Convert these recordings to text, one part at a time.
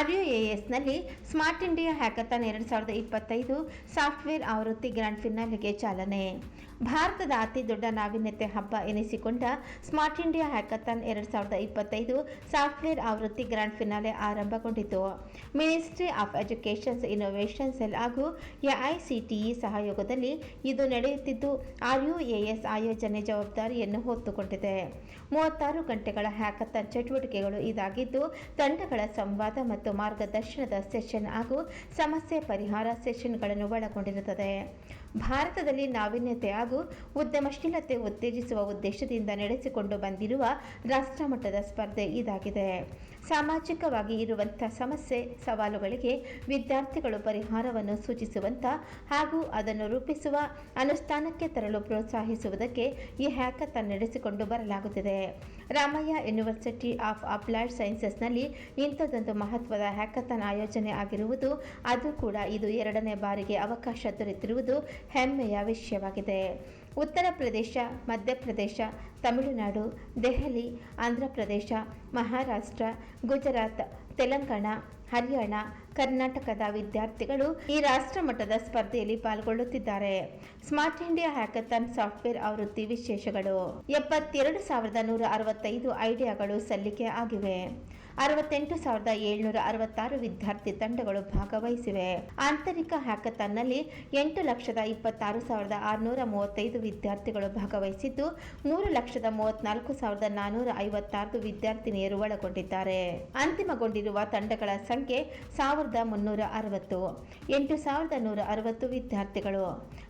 R U Smart India Hackathon ಎರಡು ಸಾವಿರದ ಇಪ್ಪತ್ತೈದು ಸಾಫ್ಟ್ವೇರ್ ಆವೃತ್ತಿ ಗ್ರ್ಯಾಂಡ್ ಫಿನಾಲ್ಗೆ ಚಾಲನೆ. ಭಾರತದ ಅತಿ ದೊಡ್ಡ ನಾವೀನ್ಯತೆ ಹಬ್ಬ ಎನಿಸಿಕೊಂಡ ಸ್ಮಾರ್ಟ್ ಇಂಡಿಯಾ ಹ್ಯಾಕಥಾನ್ ಎರಡು ಸಾವಿರದ ಇಪ್ಪತ್ತೈದು ಸಾಫ್ಟ್ವೇರ್ ಆವೃತ್ತಿ ಗ್ರ್ಯಾಂಡ್ ಫಿನಾಲೆ ಆರಂಭಗೊಂಡಿತು. Ministry of education's innovation cell ಹಾಗೂ ಎಐಸಿಟಿಇ ಸಹಯೋಗದಲ್ಲಿ ಇದು ನಡೆಯುತ್ತಿದ್ದು, ಆರ್ ಯು ಎ ಎಸ್ ಆಯೋಜನೆ ಜವಾಬ್ದಾರಿಯನ್ನು ಹೊತ್ತುಕೊಂಡಿದೆ. ಮೂವತ್ತಾರು ಗಂಟೆಗಳ ಹ್ಯಾಕಥಾನ್ ಚಟುವಟಿಕೆಗಳು ಇದಾಗಿದ್ದು, ತಂಡಗಳ ಸಂವಾದ ಮತ್ತು ಮಾರ್ಗದರ್ಶನದ ಸೆಷನ್ ಹಾಗೂ ಸಮಸ್ಯೆ ಪರಿಹಾರ ಸೆಷನ್ಗಳನ್ನು ಒಳಗೊಂಡಿರುತ್ತದೆ. ಭಾರತದಲ್ಲಿ ನಾವೀನ್ಯತೆ ಹಾಗೂ ಉದ್ಯಮಶೀಲತೆ ಉತ್ತೇಜಿಸುವ ಉದ್ದೇಶದಿಂದ ನಡೆಸಿಕೊಂಡು ಬಂದಿರುವ ರಾಷ್ಟ್ರಮಟ್ಟದ ಸ್ಪರ್ಧೆ ಇದಾಗಿದೆ. ಸಾಮಾಜಿಕವಾಗಿ ಇರುವಂಥ ಸಮಸ್ಯೆ, ಸವಾಲುಗಳಿಗೆ ವಿದ್ಯಾರ್ಥಿಗಳು ಪರಿಹಾರವನ್ನು ಸೂಚಿಸುವಂಥ ಹಾಗೂ ಅದನ್ನು ರೂಪಿಸುವ ಅನುಷ್ಠಾನಕ್ಕೆ ತರಲು ಪ್ರೋತ್ಸಾಹಿಸುವುದಕ್ಕೆ ಈ ಹ್ಯಾಕಥಾನ್ ನಡೆಸಿಕೊಂಡು ಬರಲಾಗುತ್ತಿದೆ. ರಾಮಯ್ಯ ಯೂನಿವರ್ಸಿಟಿ ಆಫ್ ಅಪ್ಲೈಡ್ ಸೈನ್ಸಸ್ನಲ್ಲಿ ಇಂಥದ್ದೊಂದು ಮಹತ್ವದ ಹ್ಯಾಕಥಾನ್ ಆಯೋಜನೆ ಆಗಿರುವುದು, ಅದು ಕೂಡ ಇದು ಎರಡನೇ ಬಾರಿಗೆ ಅವಕಾಶ ದೊರೆತಿರುವುದು ಹೆಮ್ಮೆಯ ವಿಷಯವಾಗಿದೆ. ಉತ್ತರ ಪ್ರದೇಶ ಮಧ್ಯಪ್ರದೇಶ ತಮಿಳುನಾಡು, ದೆಹಲಿ, ಆಂಧ್ರ ಪ್ರದೇಶ, ಮಹಾರಾಷ್ಟ್ರ, ಗುಜರಾತ್, ತೆಲಂಗಾಣ, ಹರಿಯಾಣ, ಕರ್ನಾಟಕದ ವಿದ್ಯಾರ್ಥಿಗಳು ಈ ರಾಷ್ಟ್ರ ಮಟ್ಟದ ಸ್ಪರ್ಧೆಯಲ್ಲಿ ಪಾಲ್ಗೊಳ್ಳುತ್ತಿದ್ದಾರೆ. ಸ್ಮಾರ್ಟ್ ಇಂಡಿಯಾ ಹ್ಯಾಕಥಾನ್ ಸಾಫ್ಟ್ವೇರ್ ಆವೃತ್ತಿ ವಿಶೇಷಗಳು. ಎಪ್ಪತ್ತೆರಡು ಸಾವಿರದ ನೂರ ಅರವತ್ತೈದು ಐಡಿಯಾಗಳು ಸಲ್ಲಿಕೆ ಆಗಿವೆ. ಅರವತ್ತೆಂಟು ಸಾವಿರದ ಏಳ್ನೂರ ಅರವತ್ತಾರು ವಿದ್ಯಾರ್ಥಿ ತಂಡಗಳು ಭಾಗವಹಿಸಿವೆ. ಆಂತರಿಕ ಹ್ಯಾಕಥಾನ್ನಲ್ಲಿ ಎಂಟು ಲಕ್ಷದ ಇಪ್ಪತ್ತಾರು ಸಾವಿರದ ಆರುನೂರ ಮೂವತ್ತೈದು ವಿದ್ಯಾರ್ಥಿಗಳು ಭಾಗವಹಿಸಿದ್ದು, ಮೂರು ಲಕ್ಷದ ಮೂವತ್ನಾಲ್ಕು ಸಾವಿರದ ನಾನ್ನೂರ ಐವತ್ತಾರು ವಿದ್ಯಾರ್ಥಿನಿಯರು ಒಳಗೊಂಡಿದ್ದಾರೆ. ಅಂತಿಮಗೊಂಡಿರುವ ತಂಡಗಳ ಸಂಖ್ಯೆ ಸಾವಿರದ ಮುನ್ನೂರ ಅರವತ್ತು. ಎಂಟು ಸಾವಿರದ ನೂರ ಅರವತ್ತು ವಿದ್ಯಾರ್ಥಿಗಳು.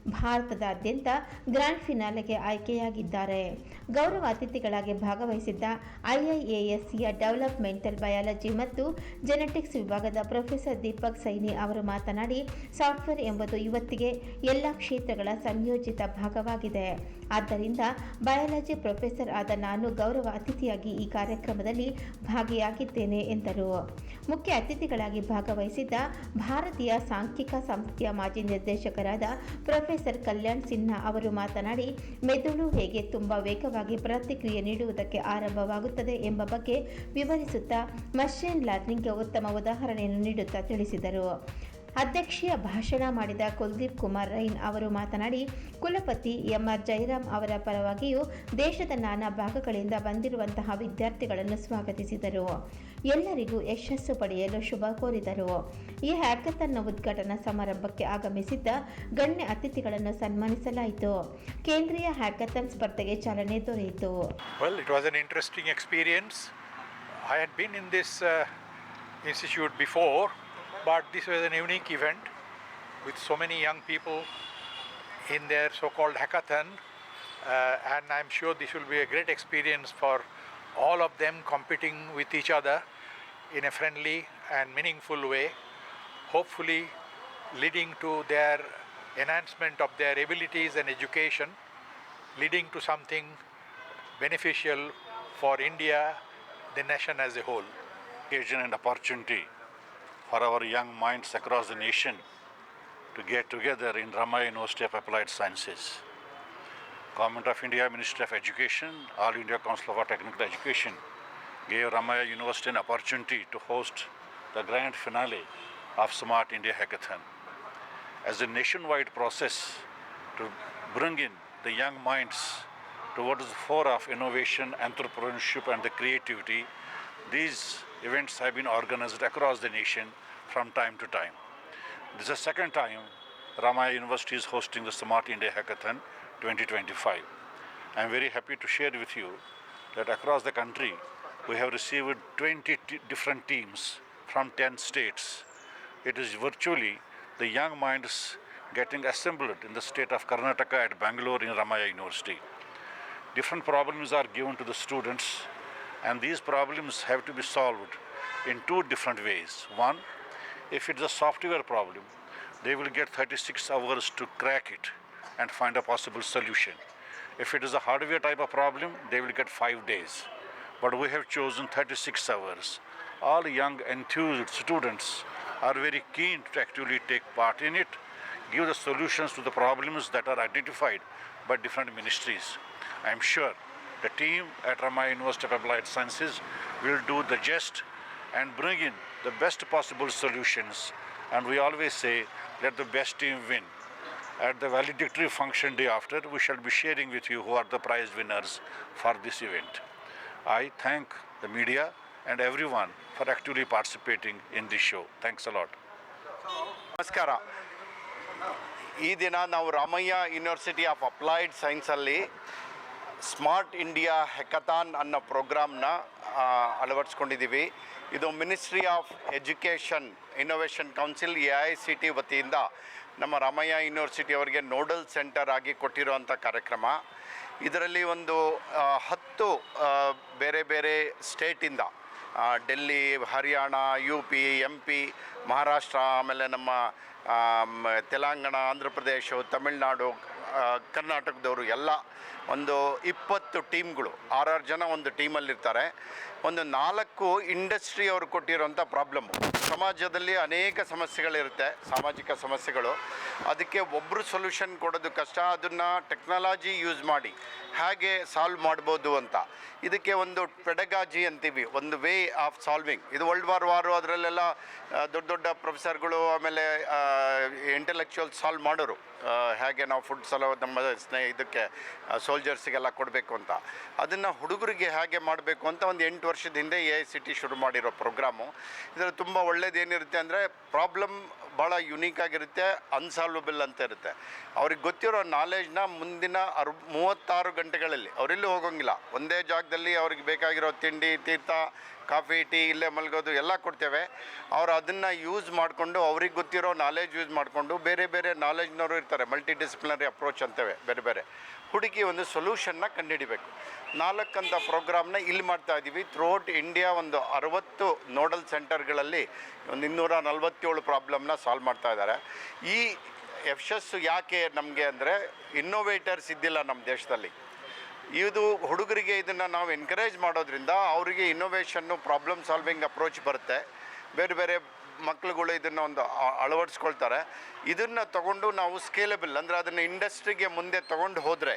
ಭಾರತದಾದ್ಯಂತ ಗ್ರ್ಯಾಂಡ್ ಫಿನಾಲೆಗೆ ಆಯ್ಕೆಯಾಗಿದ್ದಾರೆ. ಗೌರವ ಅತಿಥಿಗಳಾಗಿ ಭಾಗವಹಿಸಿದ್ದ ಐಐಎಎಸ್ಸಿಯ ಡೆವಲಪ್ಮೆಂಟಲ್ ಬಯಾಲಜಿ ಮತ್ತು ಜೆನೆಟಿಕ್ಸ್ ವಿಭಾಗದ ಪ್ರೊಫೆಸರ್ ದೀಪಕ್ ಸೈನಿ ಅವರು ಮಾತನಾಡಿ, ಸಾಫ್ಟ್ವೇರ್ ಎಂಬುದು ಇವತ್ತಿಗೆ ಎಲ್ಲ ಕ್ಷೇತ್ರಗಳ ಸಂಯೋಜಿತ ಭಾಗವಾಗಿದೆ. ಆದ್ದರಿಂದ ಬಯಾಲಜಿ ಪ್ರೊಫೆಸರ್ ಆದ ನಾನು ಗೌರವ ಅತಿಥಿಯಾಗಿ ಈ ಕಾರ್ಯಕ್ರಮದಲ್ಲಿ ಭಾಗಿಯಾಗಿದ್ದೇನೆ ಎಂದರು. ಮುಖ್ಯ ಅತಿಥಿಗಳಾಗಿ ಭಾಗವಹಿಸಿದ್ದ ಭಾರತೀಯ ಸಾಂಖ್ಯಿಕ ಸಂಸ್ಥೆಯ ಮಾಜಿ ನಿರ್ದೇಶಕರಾದ ಪ್ರೊಫೆಸರ್ ಕಲ್ಯಾಣ್ ಸಿನ್ಹಾ ಅವರು ಮಾತನಾಡಿ, ಮೆದುಳು ಹೇಗೆ ತುಂಬ ವೇಗವಾಗಿ ಪ್ರತಿಕ್ರಿಯೆ ನೀಡುವುದಕ್ಕೆ ಆರಂಭವಾಗುತ್ತದೆ ಎಂಬ ಬಗ್ಗೆ ವಿವರಿಸುತ್ತಾ ಮಷೀನ್ ಲರ್ನಿಂಗ್ಗೆ ಉತ್ತಮ ಉದಾಹರಣೆಯನ್ನು ನೀಡುತ್ತಾ ತಿಳಿಸಿದರು. ಅಧ್ಯಕ್ಷೀಯ ಭಾಷಣ ಮಾಡಿದ ಕುಲ್ದೀಪ್ ಕುಮಾರ್ ರೈನ್ ಅವರು ಮಾತನಾಡಿ ಕುಲಪತಿ ಎಂಆರ್ ಜೈರಾಮ್ ಅವರ ಪರವಾಗಿಯೂ ದೇಶದ ನಾನಾ ಭಾಗಗಳಿಂದ ಬಂದಿರುವಂತಹ ವಿದ್ಯಾರ್ಥಿಗಳನ್ನು ಸ್ವಾಗತಿಸಿದರು. ಎಲ್ಲರಿಗೂ ಯಶಸ್ಸು ಪಡೆಯಲು ಶುಭ ಕೋರಿದರು. ಈ ಹ್ಯಾಕಥಾನ್ನ ಉದ್ಘಾಟನಾ ಸಮಾರಂಭಕ್ಕೆ ಆಗಮಿಸಿದ್ದ ಗಣ್ಯ ಅತಿಥಿಗಳನ್ನು ಸನ್ಮಾನಿಸಲಾಯಿತು. ಕೇಂದ್ರೀಯ ಹ್ಯಾಕಥಾನ್ ಸ್ಪರ್ಧೆಗೆ ಚಾಲನೆ ದೊರೆಯಿತು. An interesting experience. I had been in this uh, institute before, but this was an unique event with so many young people in their so called hackathon. Uh, and I'm sure this will be a great experience for all of them competing with each other in a friendly and meaningful way, hopefully leading to their enhancement of their abilities and education, leading to something beneficial for India, the nation as a whole. occasion and opportunity for our young minds across the nation to get together in Ramaya University of Applied Sciences. Government of India, Ministry of Education, All India Council for Technical Education gave Ramaya University an opportunity to host the grand finale of Smart India Hackathon. As a nationwide process to bring in the young minds towards the fore of innovation, entrepreneurship, and the creativity, these events have been organized across the nation from time to time. This is the second time Ramaya University is hosting the Smart India Hackathon 2025. I am very happy to share with you that across the country we have received 20 t- different teams from 10 states. It is virtually the young minds getting assembled in the state of Karnataka at Bangalore in Ramaya University different problems are given to the students and these problems have to be solved in two different ways. One if it's a software problem they will get 36 hours to crack it and find a possible solution. If it is a hardware type of problem they will get 5 days. But we have chosen 36 hours. All young enthused students are very keen to actually take part in it give the solutions to the problems that are identified by different ministries. I am sure the team at Ramaya University of Applied Sciences will do the just and bring in the best possible solutions. And we always say, let the best team win. At the valedictory function day after, we shall be sharing with you who are the prize winners for this event. I thank the media and everyone for actively participating in this show. Thanks a lot. ನಮಸ್ಕಾರ ಈ ದಿನ ನಾವು Ramaiah university of applied ಸೈನ್ಸಲ್ಲಿ smart India Hackathon ಅನ್ನೋ ಪ್ರೋಗ್ರಾಮ್ನ ಅಳವಡಿಸ್ಕೊಂಡಿದ್ದೀವಿ. ಇದು ministry of education, innovation council, A I C T ವತಿಯಿಂದ ನಮ್ಮ ರಾಮಯ್ಯ ಯೂನಿವರ್ಸಿಟಿ ಅವರಿಗೆ ನೋಡಲ್ ಸೆಂಟರ್ ಆಗಿ ಕೊಟ್ಟಿರುವಂಥ ಕಾರ್ಯಕ್ರಮ. ಇದರಲ್ಲಿ ಒಂದು ಹತ್ತು ಬೇರೆ ಬೇರೆ ಸ್ಟೇಟಿಂದ Delhi, Haryana, U P, M P, Maharashtra, ಆಮೇಲೆ ನಮ್ಮ ತೆಲಂಗಾಣ, ಆಂಧ್ರ ಪ್ರದೇಶ ತಮಿಳ್ನಾಡು ಕರ್ನಾಟಕದವರು ಎಲ್ಲ ಒಂದು ಇಪ್ಪತ್ತು ಟೀಮ್ಗಳು, ಆರಾರು ಜನ ಒಂದು ಟೀಮಲ್ಲಿರ್ತಾರೆ. ಒಂದು ನಾಲ್ಕು ಇಂಡಸ್ಟ್ರಿ ಅವರು ಕೊಟ್ಟಿರೋಂಥ ಪ್ರಾಬ್ಲಮ್ಮು ಸಮಾಜದಲ್ಲಿ ಅನೇಕ ಸಮಸ್ಯೆಗಳಿರುತ್ತೆ, ಸಾಮಾಜಿಕ ಸಮಸ್ಯೆಗಳು. ಅದಕ್ಕೆ ಒಬ್ಬರು ಸೊಲ್ಯೂಷನ್ ಕೊಡೋದು ಕಷ್ಟ, ಅದನ್ನು ಟೆಕ್ನಾಲಜಿ ಯೂಸ್ ಮಾಡಿ, ಹೇಗೆ ಸಾಲ್ವ್ ಮಾಡ್ಬೋದು ಅಂತ. ಇದಕ್ಕೆ ಒಂದು ಪೆಡಗಾಜಿ ಅಂತೀವಿ, ಒಂದು ವೇ ಆಫ್ ಸಾಲ್ವಿಂಗ್ ಇದು ವರ್ಲ್ಡ್ ವಾರ್ ವಾರು ಅದರಲ್ಲೆಲ್ಲ ದೊಡ್ಡ ದೊಡ್ಡ ಪ್ರೊಫೆಸರ್ಗಳು ಆಮೇಲೆ ಇಂಟೆಲೆಕ್ಚುವಲ್ ಸಾಲ್ವ್ ಮಾಡೋರು. ಹೇಗೆ ನಾವು ಫುಡ್ ಸಲ ನಮ್ಮ ಸ್ನೇಹ ಇದಕ್ಕೆ ಸೋಲ್ಜರ್ಸಿಗೆಲ್ಲ ಕೊಡಬೇಕು ಅಂತ. ಅದನ್ನು ಹುಡುಗರಿಗೆ ಹೇಗೆ ಮಾಡಬೇಕು ಅಂತ ಒಂದು ಎಂಟು ವರ್ಷದ ಹಿಂದೆ ಎ ಐ ಸಿ ಟಿ ಶುರು ಮಾಡಿರೋ ಪ್ರೋಗ್ರಾಮು ಇದರಲ್ಲಿ ತುಂಬ ಒಳ್ಳೇದೇನಿರುತ್ತೆ ಅಂದರೆ ಪ್ರಾಬ್ಲಮ್ ಭಾಳ ಯುನೀಕ್ ಆಗಿರುತ್ತೆ ಅನ್ಸಾಲ್ವಬಲ್ ಅಂತ ಇರುತ್ತೆ. ಅವ್ರಿಗೆ ಗೊತ್ತಿರೋ ನಾಲೆಜ್ನ ಮುಂದಿನ ಅರ್ ಮೂವತ್ತಾರು ಗಂಟೆಗಳಲ್ಲಿ ಅವರೆಲ್ಲೂ ಹೋಗೋಂಗಿಲ್ಲ. ಒಂದೇ ಜಾಗದಲ್ಲಿ ಅವ್ರಿಗೆ ಬೇಕಾಗಿರೋ ತಿಂಡಿ, ತೀರ್ಥ ಕಾಫಿ, ಟೀ ಇಲ್ಲೇ ಮಲಗೋದು ಎಲ್ಲ ಕೊಡ್ತೇವೆ. ಅವ್ರು ಅದನ್ನು ಯೂಸ್ ಮಾಡಿಕೊಂಡು ಅವ್ರಿಗೆ ಗೊತ್ತಿರೋ ನಾಲೆಜ್ ಯೂಸ್ ಮಾಡಿಕೊಂಡು ಬೇರೆ ಬೇರೆ ನಾಲೆಜ್ನವರು ಇರ್ತಾರೆ. ಮಲ್ಟಿ ಡಿಸಿಪ್ಲಿನರಿ ಅಪ್ರೋಚ್ ಅಂತೇವೆ ಬೇರೆ ಬೇರೆ. ಹುಡುಕಿ ಒಂದು ಸೊಲ್ಯೂಷನ್ನ ಕಂಡುಹಿಡಿಬೇಕು. ನಾಲ್ಕಂತ ಪ್ರೋಗ್ರಾಮ್ನ ಇಲ್ಲಿ ಮಾಡ್ತಾ ಇದ್ದೀವಿ ಥ್ರೂಔಟ್ ಇಂಡಿಯಾ ಒಂದು ಅರವತ್ತು ನೋಡಲ್ ಸೆಂಟರ್ಗಳಲ್ಲಿ ಒಂದು ಇನ್ನೂರ ನಲ್ವತ್ತೇಳು ಪ್ರಾಬ್ಲಮ್ನ ಸಾಲ್ವ್ ಮಾಡ್ತಾ ಇದ್ದಾರೆ. ಈ ಯಶಸ್ಸು ಯಾಕೆ ನಮಗೆ ಅಂದರೆ ಇನ್ನೋವೇಟರ್ಸ್ ಇದ್ದಿಲ್ಲ ನಮ್ಮ ದೇಶದಲ್ಲಿ. ಇದು ಹುಡುಗರಿಗೆ ಇದನ್ನು ನಾವು ಎನ್ಕರೇಜ್ ಮಾಡೋದ್ರಿಂದ ಅವರಿಗೆ ಇನ್ನೋವೇಷನ್ನು ಪ್ರಾಬ್ಲಮ್ ಸಾಲ್ವಿಂಗ್ ಅಪ್ರೋಚ್ ಬರುತ್ತೆ. ಬೇರೆ ಬೇರೆ ಮಕ್ಳುಗಳು ಇದನ್ನು ಒಂದು ಅಳವಡಿಸ್ಕೊಳ್ತಾರೆ. ಇದನ್ನು ತಗೊಂಡು ನಾವು ಸ್ಕೇಲೆಬಲ್ ಅಂದರೆ ಅದನ್ನು ಇಂಡಸ್ಟ್ರಿಗೆ ಮುಂದೆ ತೊಗೊಂಡು ಹೋದರೆ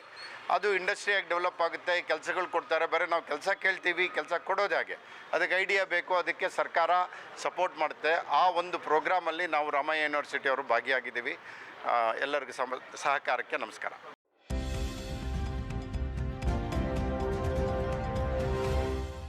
ಅದು ಇಂಡಸ್ಟ್ರಿಯಾಗಿ ಡೆವಲಪ್ ಆಗುತ್ತೆ, ಕೆಲಸಗಳು ಕೊಡ್ತಾರೆ. ಬರೀ ನಾವು ಕೆಲಸ ಕೇಳ್ತೀವಿ, ಕೆಲಸ ಕೊಡೋದು ಹಾಗೆ. ಅದಕ್ಕೆ ಐಡಿಯಾ ಬೇಕು, ಅದಕ್ಕೆ ಸರ್ಕಾರ ಸಪೋರ್ಟ್ ಮಾಡುತ್ತೆ. ಆ ಒಂದು ಪ್ರೋಗ್ರಾಮಲ್ಲಿ ನಾವು ರಾಮಯ್ಯ ಯೂನಿವರ್ಸಿಟಿ ಅವರು ಭಾಗಿಯಾಗಿದ್ದೀವಿ. ಎಲ್ಲರಿಗೂ ಸಹಕಾರಕ್ಕೆ ನಮಸ್ಕಾರ.